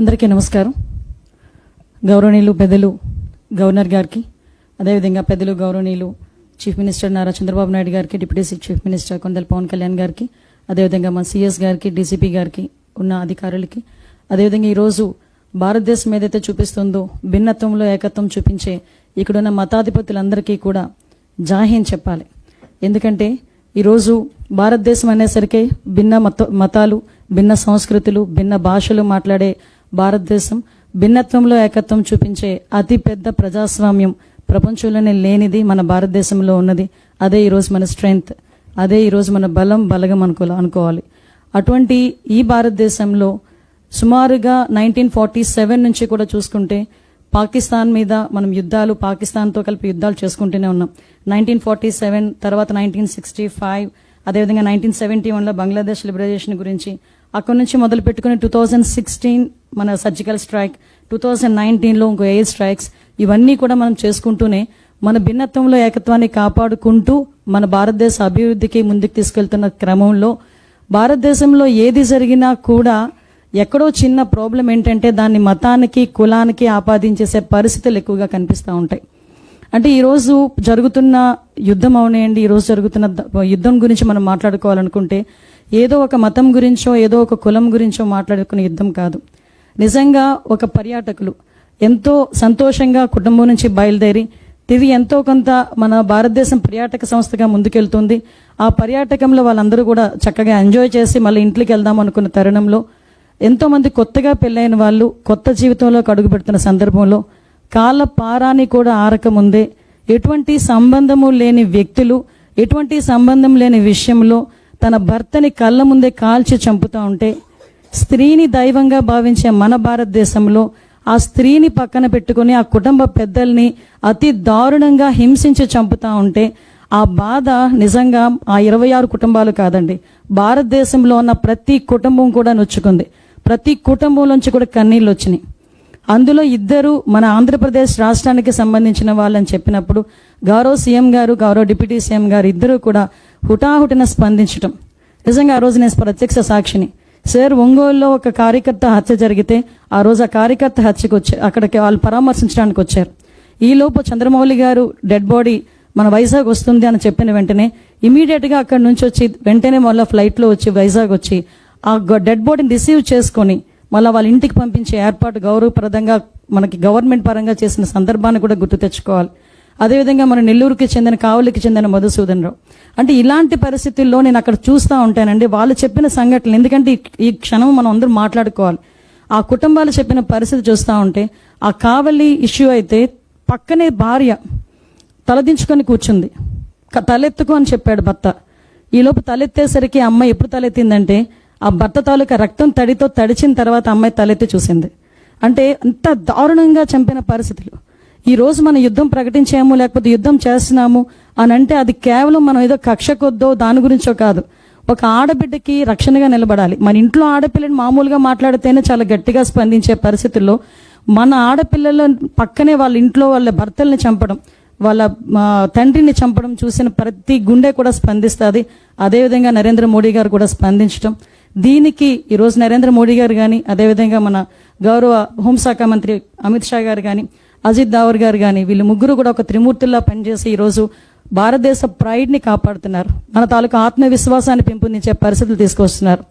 అందరికీ నమస్కారం. గౌరవనీయులు పెద్దలు గవర్నర్ గారికి అదేవిధంగా పెద్దలు గౌరవనీయులు చీఫ్ మినిస్టర్ నారా చంద్రబాబు నాయుడు గారికి deputy chief minister Konidela Pawan Kalyan గారికి అదేవిధంగా మా సీఎస్ గారికి డీసీపీ గారికి ఉన్న అధికారులకి అదేవిధంగా ఈరోజు భారతదేశం ఏదైతే చూపిస్తుందో భిన్నత్వంలో ఏకత్వం చూపించే ఇక్కడున్న మతాధిపతులందరికీ కూడా జాహీన్ చెప్పాలి. ఎందుకంటే ఈరోజు భారతదేశం అనేసరికి భిన్న మత మతాలు భిన్న సంస్కృతులు భిన్న భాషలు మాట్లాడే భారతదేశం భిన్నత్వంలో ఏకత్వం చూపించే అతిపెద్ద ప్రజాస్వామ్యం ప్రపంచంలోనే లేనిది మన భారతదేశంలో ఉన్నది. అదే ఈరోజు మన స్ట్రెంగ్త్. అదే ఈరోజు మన బలం బలగం అనుకో అనుకోవాలి. అటువంటి ఈ భారతదేశంలో సుమారుగా నైన్టీన్ ఫార్టీ సెవెన్ నుంచి కూడా చూసుకుంటే పాకిస్తాన్ మీద మనం యుద్ధాలు పాకిస్తాన్తో కలిపి యుద్ధాలు చేసుకుంటూనే ఉన్నాం. నైన్టీన్ ఫార్టీ సెవెన్ తర్వాత నైన్టీన్ సిక్స్టీ ఫైవ్ అదేవిధంగా నైన్టీన్ సెవెంటీ వన్లో బంగ్లాదేశ్ లిబరైజేషన్ గురించి అక్కడి నుంచి మొదలు పెట్టుకుని టూ థౌజండ్ సిక్స్టీన్ మన సర్జికల్ స్ట్రైక్ టూ థౌజండ్ నైన్టీన్లో ఇంకో ఎయిర్ స్ట్రైక్స్ ఇవన్నీ కూడా మనం చేసుకుంటూనే మన భిన్నత్వంలో ఏకత్వాన్ని కాపాడుకుంటూ మన భారతదేశ అభివృద్ధికి ముందుకు తీసుకెళ్తున్న క్రమంలో భారతదేశంలో ఏది జరిగినా కూడా ఎక్కడో చిన్న ప్రాబ్లం ఏంటంటే దాన్ని మతానికి కులానికి ఆపాదించేసే పరిస్థితులు ఎక్కువగా కనిపిస్తూ ఉంటాయి. అంటే ఈరోజు జరుగుతున్న యుద్ధం అవునేయండి ఈరోజు జరుగుతున్న యుద్ధం గురించి మనం మాట్లాడుకోవాలనుకుంటే ఏదో ఒక మతం గురించో ఏదో ఒక కులం గురించో మాట్లాడుకునే యుద్ధం కాదు. నిజంగా ఒక పర్యాటకులు ఎంతో సంతోషంగా కుటుంబం నుంచి బయలుదేరి తిరిగి ఎంతో కొంత మన భారతదేశం పర్యాటక సంస్థగా ముందుకెళ్తుంది. ఆ పర్యాటకంలో వాళ్ళందరూ కూడా చక్కగా ఎంజాయ్ చేసి మళ్ళీ ఇంట్లోకి వెళ్దాం అనుకున్న తరుణంలో ఎంతోమంది కొత్తగా పెళ్ళైన వాళ్ళు కొత్త జీవితంలోకి అడుగు పెడుతున్న సందర్భంలో కాళ్ళ పారాని కూడా ఆరకముందే ఎటువంటి సంబంధము లేని వ్యక్తులు ఎటువంటి సంబంధం లేని విషయంలో తన భర్తని కళ్ళ ముందే కాల్చి చంపుతా ఉంటే స్త్రీని దైవంగా భావించే మన భారతదేశంలో ఆ స్త్రీని పక్కన పెట్టుకుని ఆ కుటుంబ పెద్దల్ని అతి దారుణంగా హింసించి చంపుతా ఉంటే ఆ బాధ నిజంగా ఆ ఇరవై ఆరు కుటుంబాలు కాదండి. భారతదేశంలో ఉన్న ప్రతి కుటుంబం కూడా నొచ్చుకుంది. ప్రతి కుటుంబంలోంచి కూడా కన్నీళ్ళు వచ్చినాయి. అందులో ఇద్దరు మన ఆంధ్రప్రదేశ్ రాష్ట్రానికి సంబంధించిన వాళ్ళని చెప్పినప్పుడు గౌరవ సీఎం గారు గౌరవ డిప్యూటీ సీఎం గారు ఇద్దరు కూడా హుటాహుటిన స్పందించటం. నిజంగా ఆ రోజు నేను ప్రత్యక్ష సాక్షిని. సార్ ఒంగోలులో ఒక కార్యకర్త హత్య జరిగితే ఆ రోజు ఆ కార్యకర్త హత్యకు వచ్చారు అక్కడికి వాళ్ళు పరామర్శించడానికి వచ్చారు. ఈలోపు చంద్రమౌళి గారు డెడ్ బాడీ మన వైజాగ్ వస్తుంది అని చెప్పిన వెంటనే ఇమీడియట్గా అక్కడి నుంచి వచ్చి వెంటనే మళ్ళీ ఫ్లైట్లో వచ్చి వైజాగ్ వచ్చి ఆ డెడ్ బాడీని రిసీవ్ చేసుకొని మళ్ళీ వాళ్ళ ఇంటికి పంపించే ఏర్పాటు గౌరవప్రదంగా మనకి గవర్నమెంట్ పరంగా చేసిన సందర్భాన్ని కూడా గుర్తు తెచ్చుకోవాలి. అదేవిధంగా మన నెల్లూరుకి చెందిన కావలికి చెందిన మధుసూదన్ రావు. అంటే ఇలాంటి పరిస్థితుల్లో నేను అక్కడ చూస్తూ ఉంటానండి. వాళ్ళు చెప్పిన సంఘటనలు ఎందుకంటే ఈ- క్షణం మనం అందరూ మాట్లాడుకోవాలి. ఆ కుటుంబాలు చెప్పిన పరిస్థితి చూస్తూ ఉంటే ఆ కావలి ఇష్యూ అయితే పక్కనే భార్య తలదించుకొని కూర్చుంది. తలెత్తుకు తలెత్తుకో అని చెప్పాడు భర్త. ఈలోపు తలెత్తేసరికి అమ్మాయి ఎప్పుడు తలెత్తిందంటే ఆ భర్త తాలూకా రక్తం తడితో తడిచిన తర్వాత అమ్మాయి తలెత్తి చూసింది. అంటే అంత దారుణంగా చంపిన పరిస్థితులు. ఈ రోజు మనం యుద్ధం ప్రకటించాము లేకపోతే యుద్ధం చేస్తున్నాము అని అంటే అది కేవలం మనం ఏదో కక్ష కొద్దో దాని గురించో కాదు. ఒక ఆడబిడ్డకి రక్షణగా నిలబడాలి. మన ఇంట్లో ఆడపిల్లని మామూలుగా మాట్లాడితేనే చాలా గట్టిగా స్పందించే పరిస్థితుల్లో మన ఆడపిల్లల పక్కనే వాళ్ళ ఇంట్లో వాళ్ళ భర్తల్ని చంపడం వాళ్ళ తండ్రిని చంపడం చూసిన ప్రతి గుండె కూడా స్పందిస్తుంది. అదేవిధంగా నరేంద్ర మోడీ గారు కూడా స్పందించడం దీనికి ఈరోజు నరేంద్ర మోడీ గారు కానీ అదేవిధంగా మన గౌరవ హోంశాఖ మంత్రి అమిత్ షా గారు కానీ అజిత్ దావర్ గారు కానీ వీళ్ళు ముగ్గురు కూడా ఒక త్రిమూర్తుల్లా పనిచేసి ఈరోజు భారతదేశ ప్రైడ్ని కాపాడుతున్నారు. మన తాలూకు ఆత్మవిశ్వాసాన్ని పెంపొందించే పరిస్థితులు తీసుకొస్తున్నారు.